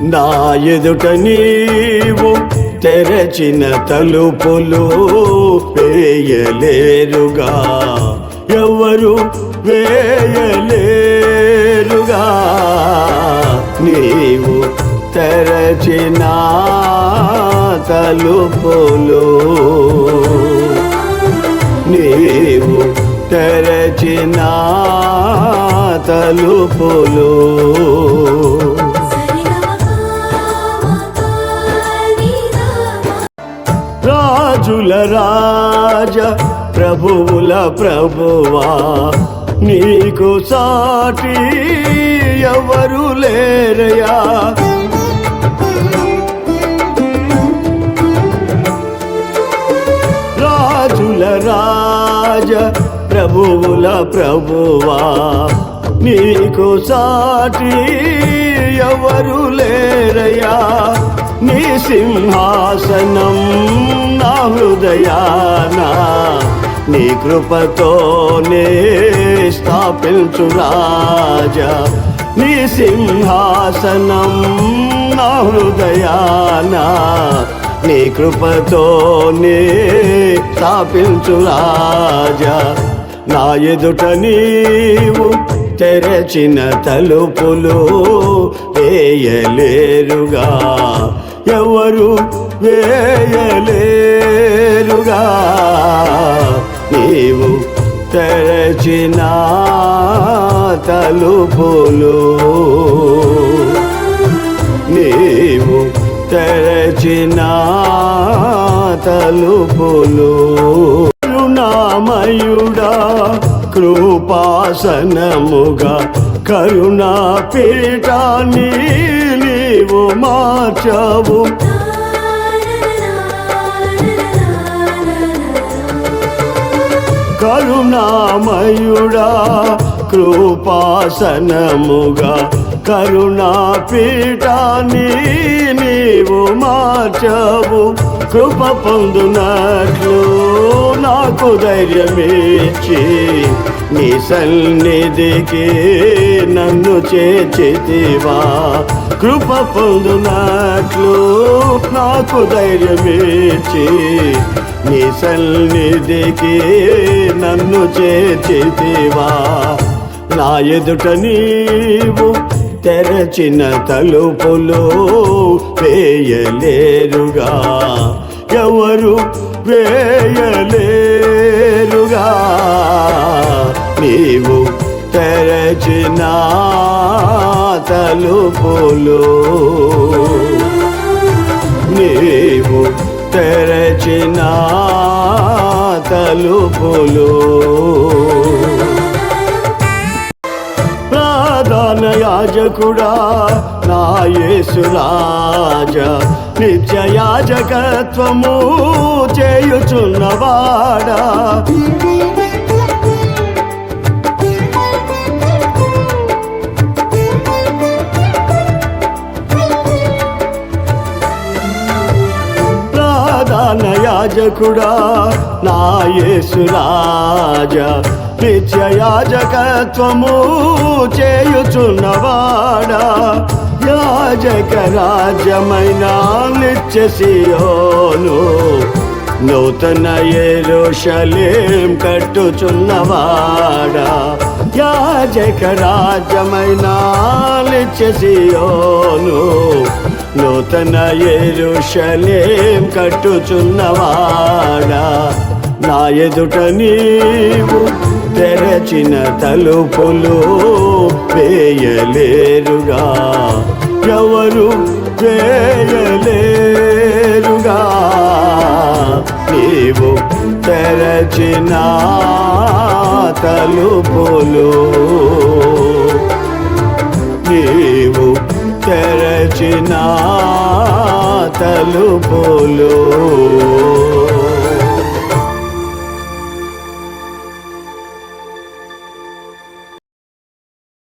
నా ఎదుట నీవు తెరచిన తలుపులు వేయలేరుగా. ఎవరు వేయలేరుగా? నీవు తెరచిన తలుపులు నీవు తెరచిన తలుపులు రాజుల రాజ ప్రభువుల ప్రభువా నీకు సాటి ఎవరు లేరయా రాజుల రాజ ప్రభువుల ప్రభువా నీకు సాటి ఎవరు లేరయా సింహాసనం నా హృదయాన నీ కృపతోనే స్థాపించు రాజా. నీ సింహాసనం నా హృదయాన నీ కృపతోనే స్థాపించు రాజా. నా ఎదుట నీవు తెరచిన తలుపులు వేయలేరుగా. ఎవరు వేయలేరుగా? నీవు తెరచిన తలుపులు నీవు తెరచిన తలుపులు. రుణామయుడా కృపాసనముగా కరుణా పీఠాన్ని నీవు మార్చవు. కరుణామయుడా కృపాసనముగా కరుణా పీఠాన్ని నీవు మార్చవు. కృప పొందునట్లు నాకు ధైర్యమిచ్చి నీ సన్నిధికి నన్ను చేర్చితివా? కృప పొందునట్లు నాకు ధైర్యమిచ్చి నీ సన్నిధికి నన్ను చేర్చితివా? నా ఎదుట నీవు తెరచిన తలుపులు వేయలేరుగా. ఎవరు వేయలేరుగా. నీవు తెరచిన తలుపులు. నీవు తెరచిన తలుపులు. ప్రధాన యాజకుడా నా యేసురాజా నిత్య యాజకత్వము చేయుచున్నవాడా. ప్రధాన యాజకుడా నా యేసురాజా నిత్య యాజకత్వము చేయుచున్నవాడా యాజక రాజ్యమైన నిత్య సియోను నూతన ఏరుషలేం కట్టుచున్నవాడా యాజక రాజ్యమైన నిత్య సియోను నూతన ఏరుషలేం కట్టుచున్నవాడా నా ఎదుట నీవు తెరచిన తలుపులు వేయలేరుగా. ఎవరు వేయలేరుగా. నీవు తెరచిన తలుపులు నీవు తెరచిన తలుపులు